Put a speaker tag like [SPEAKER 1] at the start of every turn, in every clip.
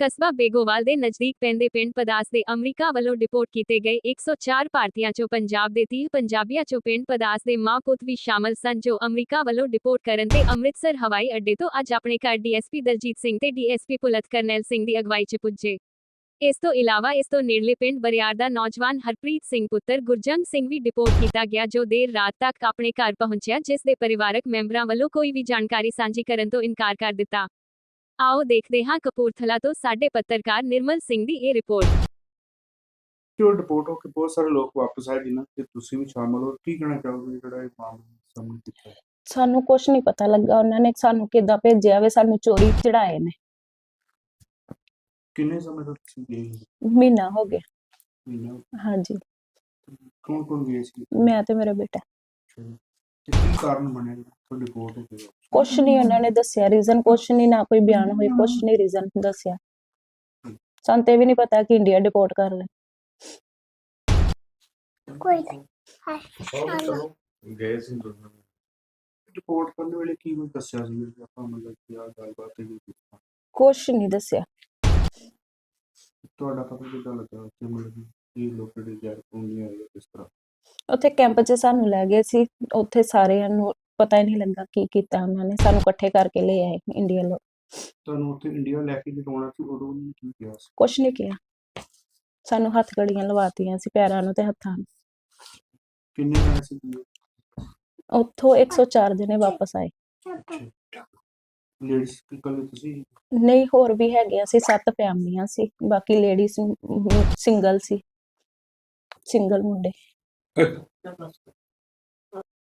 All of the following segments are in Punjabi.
[SPEAKER 1] ਕਸਬਾ ਬੇਗੋਵਾਲ ਦੇ ਨਜ਼ਦੀਕ ਪੈਂਦੇ ਪਿੰਡ ਪਦਾਸ ਦੇ ਅਮਰੀਕਾ ਵੱਲੋਂ ਡਿਪੋਰਟ ਕੀਤੇ ਗਏ 104 ਭਾਰਤੀਆਂ ਚੋਂ ਪੰਜਾਬ ਦੇ 30 ਪੰਜਾਬੀਆਂ ਚੋਂ ਪਿੰਡ ਪਦਾਸ ਦੇ ਮਾਂ ਪੁੱਤ ਵੀ ਸ਼ਾਮਲ ਸਨ, ਜੋ ਅਮਰੀਕਾ ਵੱਲੋਂ ਡਿਪੋਰਟ ਕਰਨ ਤੇ ਅੰਮ੍ਰਿਤਸਰ ਹਵਾਈ ਅੱਡੇ ਤੋਂ ਅੱਜ ਆਪਣੇ ਘਰ ਡੀਐਸਪੀ ਦਲਜੀਤ ਸਿੰਘ ਤੇ ਡੀਐਸਪੀ ਪੁਲਤ ਕਰਨੈਲ ਸਿੰਘ ਦੀ ਅਗਵਾਈ 'ਚ ਪੁੱਜੇ। ਇਸ ਤੋਂ ਇਲਾਵਾ ਇਸ ਤੋਂ ਨੇੜਲੇ ਪਿੰਡ ਬਰਿਆਰ ਦਾ ਨੌਜਵਾਨ ਹਰਪ੍ਰੀਤ ਸਿੰਘ ਪੁੱਤਰ ਗੁਰਜੰਗ ਸਿੰਘ ਵੀ ਡਿਪੋਰਟ ਕੀਤਾ ਗਿਆ, ਜੋ ਦੇਰ ਰਾਤ ਤੱਕ ਆਪਣੇ ਘਰ ਪਹੁੰਚਿਆ, ਜਿਸ ਦੇ ਪਰਿਵਾਰਕ ਮੈਂਬਰਾਂ ਵੱਲੋਂ ਕੋਈ ਵੀ ਜਾਣਕਾਰੀ ਸਾਂਝੀ ਕਰਨ ਤੋਂ ਇਨਕਾਰ ਕਰ ਦਿੱਤਾ। ਆਓ ਦੇਖਦੇ ਹਾਂ ਕਪੂਰਥਲਾ ਤੋਂ ਸਾਡੇ ਪੱਤਰਕਾਰ ਨਿਰਮਲ ਸਿੰਘ ਦੀ ਇਹ ਰਿਪੋਰਟ।
[SPEAKER 2] ਜੋ ਰਿਪੋਰਟ ਹੋ ਕੇ ਬਹੁਤ ਸਾਰੇ ਲੋਕ ਵਾਪਸ ਆਏ ਜਿਨ੍ਹਾਂ ਤੇ ਤੁਸੀਂ ਵੀ ਸ਼ਾਮਲ ਹੋ ਕੀ ਕਹਿਣਾ ਚਾਹੋਗੇ ਜਿਹੜਾ ਇਹ ਮਾਮਲਾ ਸਾਹਮਣੇ ਕੀਤਾ ਹੈ?
[SPEAKER 3] ਸਾਨੂੰ ਕੁਝ ਨਹੀਂ ਪਤਾ ਲੱਗਾ ਉਹਨਾਂ ਨੇ ਸਾਨੂੰ ਕਿੱਦਾਂ ਭੇਜਿਆ ਵੇ ਸਾਨੂੰ ਚੋਰੀ ਚੜਾਏ ਨੇ।
[SPEAKER 2] ਕਿੰਨੇ ਸਮੇਂ ਤੋਂ ਤੁਸੀਂ ਗਏ ਹੋ?
[SPEAKER 3] ਮਹੀਨਾ ਹੋ ਗਿਆ।
[SPEAKER 2] ਮਹੀਨਾ
[SPEAKER 3] ਹਾਂਜੀ।
[SPEAKER 2] ਕੌਣ ਕੌਣ ਗਏ ਸੀ?
[SPEAKER 3] ਮੈਂ ਤੇ ਮੇਰਾ ਬੇਟਾ।
[SPEAKER 2] ਤੇ ਕੀ ਕਾਰਨ ਬਣਿਆ?
[SPEAKER 3] ਕੁਛ ਨਹੀਂ ਉਹਨਾਂ ਨੇ ਦੱਸਿਆ ਰੀਜ਼ਨ ਕੁਛ ਨਹੀਂ ਨਾ ਕੋਈ ਬਿਆਨ ਹੋਈ ਕੁਛ ਨਹੀਂ ਰੀਜ਼ਨ ਦੱਸਿਆ। ਸਾਨੂੰ ਤੇ ਵੀ ਨਹੀਂ ਪਤਾ ਕਿ ਇੰਡੀਆ ਡਿਪੋਰਟ ਕਰ ਲੈ
[SPEAKER 4] ਕੋਈ ਨਹੀਂ
[SPEAKER 2] ਗਏ ਸੀ ਰਿਪੋਰਟ ਕਰਨ ਵੇਲੇ ਕੀ ਕੁਝ ਦੱਸਿਆ ਸੀ? ਕਿ ਆਪਾਂ ਮਤਲਬ ਕੀ ਆ ਗੱਲਬਾਤ ਹੈ
[SPEAKER 3] ਕੁਛ ਨਹੀਂ ਦੱਸਿਆ।
[SPEAKER 2] ਤੁਹਾਡਾ ਪਤਾ ਕਿੱਦਾਂ ਲੱਗਾ ਕਿ ਮਤਲਬ ਕਿ ਇਹ ਲੋਕ ਜਿਹੜੇ ਜੈਰ ਪੁੰਨੀਆਂ ਆਏ ਕਿਸ ਤਰ੍ਹਾਂ?
[SPEAKER 3] ਉੱਥੇ ਕੈਂਪ 'ਚ ਸਾਨੂੰ ਲੈ ਗਏ ਸੀ। ਉੱਥੇ ਸਾਰਿਆਂ ਨੂੰ ਪਤਾ ਹੀ ਨਹੀਂ ਲੱਗਾ ਕੀ ਕੀਤਾ ਉਹਨਾਂ ਨੇ ਸਾਨੂੰ ਇਕੱਠੇ ਕਰਕੇ ਲੈ ਆਏ ਇੰਡੀਅਨ ਲੋਕ
[SPEAKER 2] ਤੁਹਾਨੂੰ ਉੱਥੇ ਇੰਡੀਆ ਲੈ ਕੇ ਜਦੋਂ ਸੀ ਉਦੋਂ ਉਹਨੇ ਕੀ ਕਿਹਾ ਸੀ।
[SPEAKER 3] ਕੁਛ ਨਹੀਂ ਕਿਹਾ। ਸਾਨੂੰ ਹੱਥ ਗੜੀਆਂ ਲਵਾਤੀਆਂ ਸੀ ਪੈਰਾਂ ਨੂੰ ਤੇ ਹੱਥਾਂ ਨੂੰ।
[SPEAKER 2] ਕਿੰਨੇ ਜਣੇ ਸੀ
[SPEAKER 3] ਉੱਥੋਂ 104 ਜਣੇ ਵਾਪਸ ਆਏ।
[SPEAKER 2] ਲੇਡੀਜ਼ ਇਕੱਲੇ ਤੁਸੀਂ?
[SPEAKER 3] ਨਹੀਂ ਹੋਰ ਵੀ ਹੈਗੇ ਸੀ ਸੱਤ ਫੈਮਲੀਆਂ ਸੀ ਬਾਕੀ ਲੇਡੀਜ਼ ਸਿੰਗਲ ਸੀ। ਸਿੰਗਲ ਮੁੰਡੇ।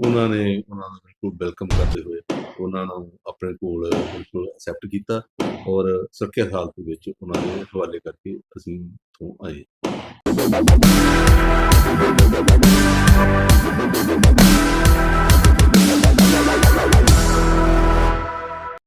[SPEAKER 5] ਉਹਨਾਂ ਨੇ ਉਹਨਾਂ ਨੂੰ ਬਿਲਕੁਲ ਵੈਲਕਮ ਕਰਦੇ ਹੋਏ ਉਹਨਾਂ ਨੂੰ ਆਪਣੇ ਕੋਲ ਬਿਲਕੁਲ ਐਕਸੈਪਟ ਕੀਤਾ ਔਰ ਸੁਰੱਖਿਅਤ ਹਾਲਤ ਵਿੱਚ ਉਹਨਾਂ ਦੇ ਹਵਾਲੇ ਕਰਕੇ ਅਸੀਂ ਤੋਂ ਆਏ।